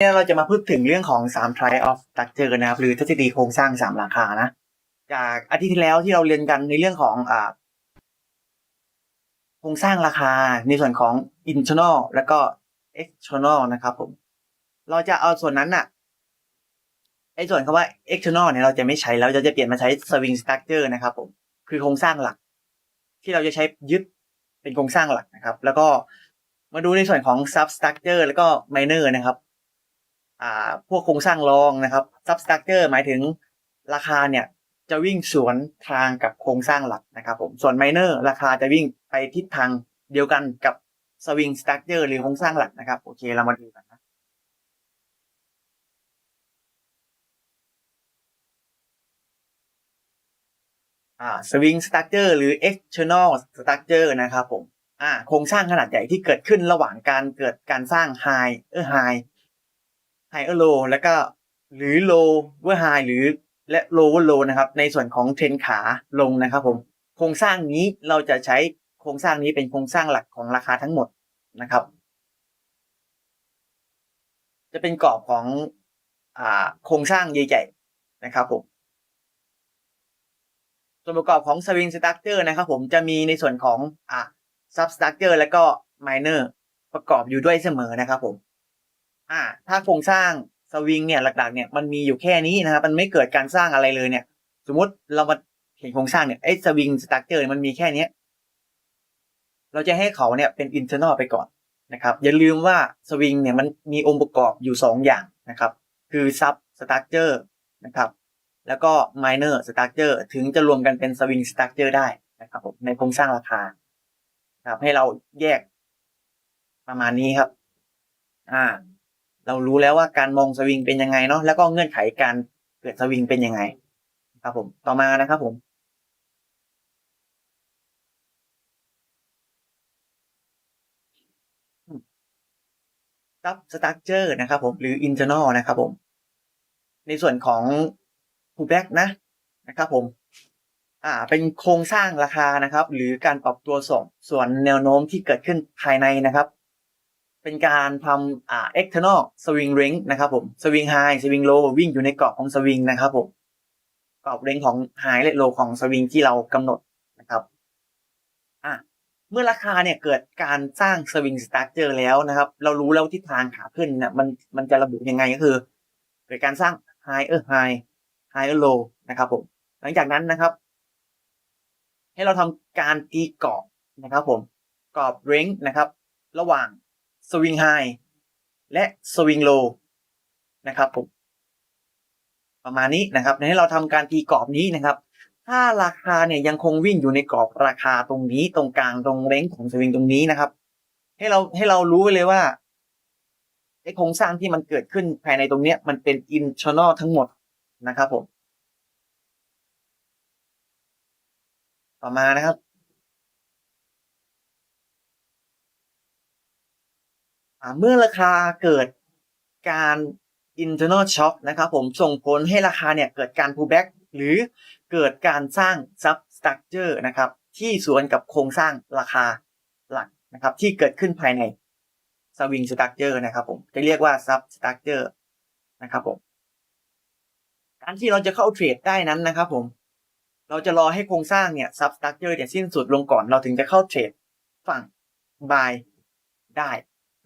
เนี่ยเราจะมาพูดถึงเรื่องของ3 try of structure นะครับ หรือทฤษฎีโครงสร้าง3ราคานะ จากอาทิตย์ที่แล้วที่เราเรียนกันในเรื่องของอ่าโครงสร้างราคาในส่วนของ internal แล้วก็ external นะครับผม เราจะเอาส่วนนั้นน่ะไอ้ส่วนคำว่า external เนี่ยเราจะไม่ใช้แล้วเราจะเปลี่ยนมาใช้ swing structure นะครับผม คือโครงสร้างหลัก ที่เราจะใช้ยึดเป็นโครงสร้างหลักนะครับ แล้วก็มาดูในส่วนของ substructure แล้วก็ minor นะครับ พวกโครงสร้างรองนะครับ substructure หมายถึงราคาเนี่ยจะวิ่งสวนทางกับโครงสร้างหลักนะครับผมส่วน minor ราคาจะวิ่งไปทิศทางเดียวกันกับ swing structure หรือโครงสร้างหลักนะครับโอเคเรามาดูกันนะอ่า swing structure หรือ external structure นะครับผมอ่าโครงสร้างขนาดใหญ่ที่เกิดขึ้นระหว่างการเกิดการสร้าง high เออ high higher low แล้วก็หรือ lower high หรือและ lower low นะครับ ในส่วนของเทรนขาลงนะครับผม โครงสร้างนี้เราจะใช้โครงสร้างนี้เป็นโครงสร้างหลักของราคาทั้งหมดนะครับ จะเป็นกรอบของอ่าโครงสร้างใหญ่ๆนะครับผมส่วนประกอบของ swing structure นะครับผมจะมีในส่วนของอ่า substructure แล้วก็ minor ประกอบอยู่ด้วยเสมอนะครับผม อ่าถ้าโครงสร้างสวิงเนี่ยหลักๆเนี่ยมันมีอยู่แค่นี้นะครับมันไม่เกิดการสร้างอะไรเลยเนี่ย สมมติเรามาเห็นโครงสร้างเนี่ยไอ้สวิงสตั๊กเจอร์มันมีแค่เนี้ยเราจะให้เขาเนี่ยเป็น internal ไปก่อนนะครับ อย่าลืมว่าสวิงเนี่ยมันมีองค์ประกอบอยู่สองอย่างนะครับ คือ sub structure นะครับแล้วก็ minor structure ถึงจะรวมกันเป็น swing structure ได้นะครับผมในโครงสร้างราคาครับให้เราแยกประมาณนี้ครับ อ่า เรารู้แล้วว่าการมองสวิงเป็นยังไงเนาะแล้วก็เงื่อนไขการเกิดสวิงเป็นยังไง ครับผม ต่อมานะครับผมซับสตั๊กเจอร์นะครับผมหรือ internal นอลนะครับผม ในส่วนของ pullback นะนะครับผม อ่า เป็นโครงสร้างราคานะครับ หรือการปรับตัวส่งส่วนแนวโน้มที่เกิดขึ้นภายในนะครับ เป็นการทำอ่า external swing range นะครับผม swing high swing low วิ่งอยู่ในกรอบของ swing นะครับผมกรอบ range ของ high และ low ของ swing ที่เรากำหนดนะครับอะเมื่อราคาเนี่ยเกิดการสร้าง swing structure แล้วนะครับ เรารู้แล้วทิศทางขาขึ้นเนี่ยมันมันจะระบุยังไงก็คือเกิดการสร้าง high เออ high high เออ low นะครับผมหลังจากนั้นนะครับ ให้เราทำการตีกรอบนะครับผมกรอบ range นะครับ ระหว่าง swing high และ swing low นะครับผมประมาณนี้นะครับให้เราทำการตีกรอบนี้นะครับ ถ้าราคาเนี่ยยังคงวิ่งอยู่ในกรอบราคาตรงนี้ตรงกลางตรงเร้งของสวิงตรงนี้นะครับ ให้เราให้เรารู้ไว้เลยว่าไอ้โครงสร้างที่มันเกิดขึ้นภายในตรงเนี้ยมันเป็น internal ทั้งหมดนะครับผม ต่อมานะครับ อ่า เมื่อราคาเกิดการ internal shock นะครับผมส่งผลให้ราคาเนี่ยเกิดการ pullback หรือเกิดการสร้าง substructure นะครับที่สวนกับโครงสร้างราคาหลักนะครับที่เกิดขึ้นภายใน swing structure นะครับผมจะเรียกว่า substructure นะครับผมการที่เราจะเข้าเทรดได้นั้นนะครับผมเราจะรอให้โครงสร้างเนี่ย substructure เนี่ยสิ้นสุดลงก่อนเราถึงจะเข้าเทรดฝั่ง buy ได้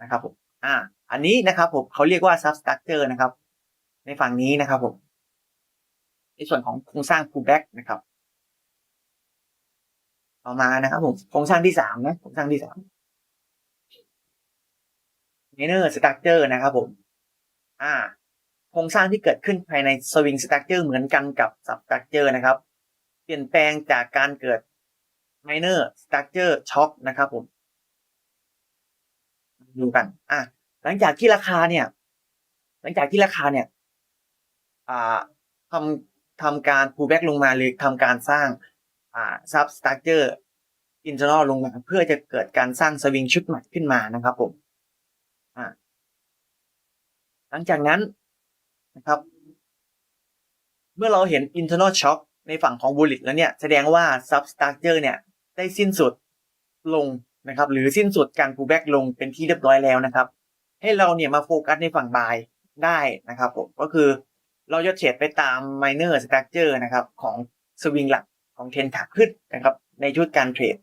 นะครับผมอ่า อันนี้นะครับผมเขาเรียกว่า substructure นะครับ ในฝั่งนี้นะครับผมในส่วนของโครงสร้าง pullback นะครับต่อมานะครับผมโครงสร้างที่สามนะโครงสร้างที่สาม minor structure นะครับผม อ่า โครงสร้างที่เกิดขึ้นภายใน swing structure เหมือนกันกับ substructure นะครับ เปลี่ยนแปลงจากการเกิด minor structure shock นะครับผม ดูกัน อะหลังจากที่ราคาเนี่ย หลังจากที่ราคาเนี่ย อ่าทำทำการ pullback ลงมาหรือทำการสร้าง อ่า substructure internal ลงมาเพื่อจะเกิดการสร้างสวิงชุดใหม่ขึ้นมานะครับผม อ่า หลังจากนั้นนะครับ เมื่อเราเห็น internal shock ในฝั่งของ bullish แล้วเนี่ย แสดงว่า substructure เนี่ย ได้สิ้นสุดลง นะครับหรือสิ้นสุดการ pullback ลงเป็นที่เรียบร้อยแล้วนะครับ ให้เราเนี่ยมาโฟกัสในฝั่ง buy ได้นะครับผมก็คือเราจะเทรดไปตาม minor structure นะครับของสวิงหลักของเทนขาขึ้นนะครับ ในชุดการเทรด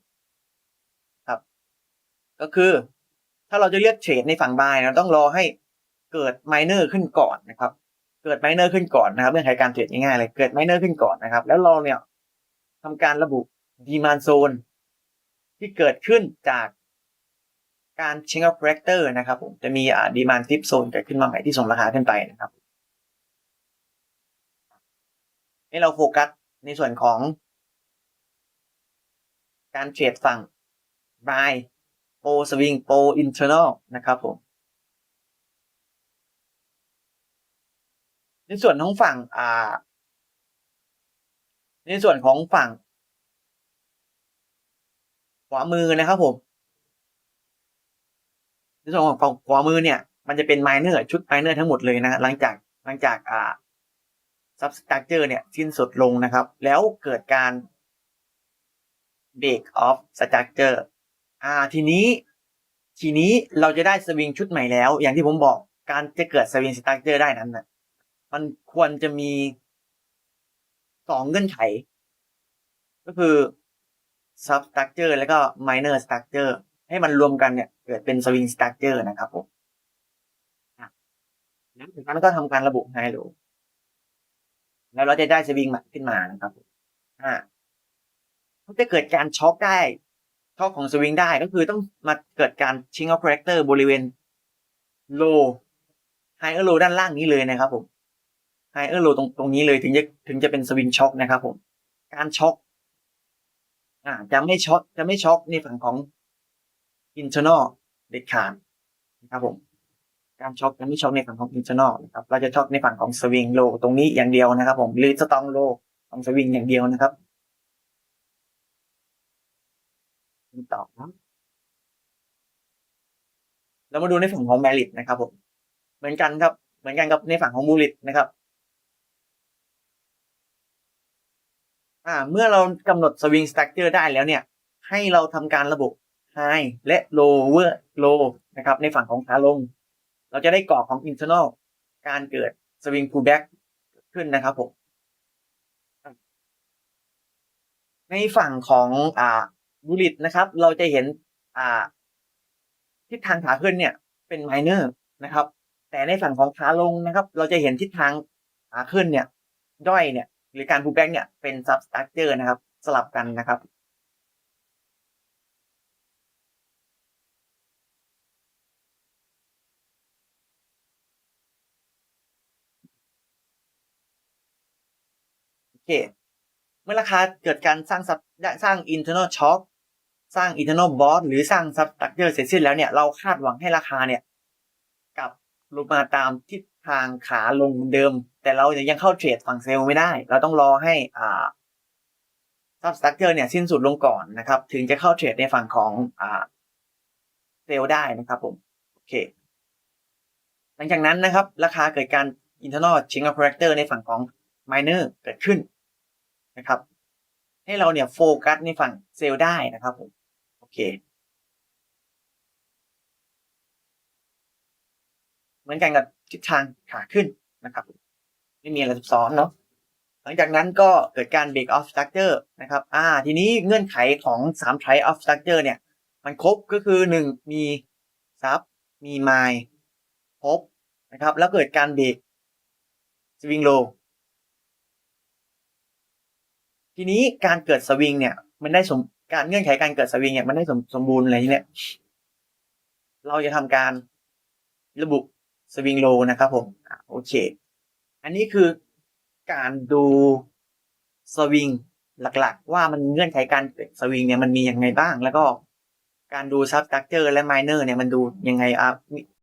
ครับ ก็คือถ้าเราจะเลือกเทรดในฝั่งบายเราต้องรอให้เกิด minor ขึ้นก่อนนะครับ เกิด minor ขึ้นก่อนนะครับเรื่องขายการเทรดง่ายๆเลยเกิด minor ขึ้นก่อนนะครับ แล้วเราเนี่ยทำการระบุ demand zone ที่เกิดขึ้นจากการ change of character นะครับผมจะมีอ่า demand dip zone เกิดขึ้นมาใหม่ที่ส่งราคาขึ้นไปนะครับให้เราโฟกัสในส่วนของ การเทรดฝั่ง buy pro swing pro internal นะครับผมในส่วนของฝั่งอ่าในส่วนของฝั่ง ขวามือนะครับผมในส่วนของฝั่งขวามือเนี่ย มันจะเป็น minor ชุด minor ทั้งหมดเลยนะหลังจากหลังจากอ่า substructure เนี่ยสิ้นสุดลงนะครับ แล้วเกิดการ break off structure อ่าทีนี้ทีนี้เราจะได้สวิงชุดใหม่แล้ว อย่างที่ผมบอกการจะเกิดสวิงสต r ั c เจอร์ได้นั้นนะมันควรจะมีสองเงื่อนไข ก็คือ sub structure แล้วก็ minor structure ให้มันรวมกันเนี่ยเกิดเป็น swing structure นะครับผมแล้วจากนั้นก็ทำการระบุ high low แล้วเราจะได้สวิงใหม่ขึ้นมานะครับผมอ่ามันจะเกิดการช็อคได้ช็อคของสวิงได้ก็คือต้องมาเกิดการชิงออฟคาแรคเตอร์บริเวณ low higher low ด้านล่างนี้เลยนะครับผม higher low ตรงตรงนี้เลยถึงจะถึงจะเป็นสวิงช็อคนะครับผม การช็อค อ่าจะไม่ช็อคจะไม่ช็อคในฝั่งของ internal เด็ดขาดนะครับผมการช็อคจะไม่ช็อคในฝั่งของ internal นะครับเราจะช็อคในฝั่งของสวิงโลตรงนี้อย่างเดียวนะครับ ผมหรือสตองโลของสวิงอย่างเดียวนะครับต่อครับเรามาดูในฝั่งของแมริ t นะครับผมเหมือนกันครับ เหมือนกันกับในฝั่งของมูริตนะครับ อ่า เมื่อเรากำหนดสวิงสตั๊กเจอร์ได้แล้วเนี่ย ให้เราทำการระบุ high และ lower low นะครับ ในฝั่งของขาลง เราจะได้กรอบของ internal การเกิด swing pullback ขึ้นนะครับผม ในฝั่งของอ่าบูลิตนะครับ เราจะเห็นอ่าทิศทางขาขึ้นเนี่ย เป็น minor นะครับ แต่ในฝั่งของขาลงนะครับ เราจะเห็นทิศทางขาขึ้นเนี่ย ด้อยเนี่ย หรือการ pullback เนี่ยเป็น substructure นะครับ สลับกันนะครับโอเคเมื่อราคาเกิดการสร้างซับสร้าง internal shock สร้าง internal boss หรือสร้าง substructure เสร็จสิ้นแล้วเนี่ยเราคาดหวังให้ราคาเนี่ยกลับลงมาตามทิศทางขาลงเดิม แต่เรายังเข้าเทรดฝั่งเซลล์ไม่ได้ เราต้องรอให้อ่า substructure เนี่ยสิ้นสุดลงก่อนนะครับ ถึงจะเข้าเทรดในฝั่งของอ่าเซลล์ได้นะครับผมโอเค หลังจากนั้นนะครับ ราคาเกิดการ internal change of character ในฝั่งของ minor เกิดขึ้นนะครับ ให้เราเนี่ยโฟกัสในฝั่งเซลล์ได้นะครับผมโอเคเหมือนกันกับทิศทางขาขึ้นนะครับ ไม่มีอะไรซับซ้อนเนาะหลังจากนั้นก็เกิดการ break off structure นะครับอ่าทีนี้เงื่อนไขของ3 try off structure เนี่ย มันครบก็คือหนึ่งมีซับมีไมล์ครบนะครับ แล้วเกิดการเบรกสวิงโลทีนี้การเกิดสวิงเนี่ย มันได้สมการเงื่อนไขการเกิดสวิงเนี่ยมันได้สมสมบูรณ์อะไรเนี่ยเราจะทำการระบุสวิงโลนะครับผมโอเค นนี้คือการดูสวิงหลักๆ ว่ามันเงื่อนไขการเกิดสวิงเนี่ยมันมียังไงบ้าง แล้วก็การดูซับสตั๊กเจอร์และไมเนอร์เนี่ยมันดูยังไงอะ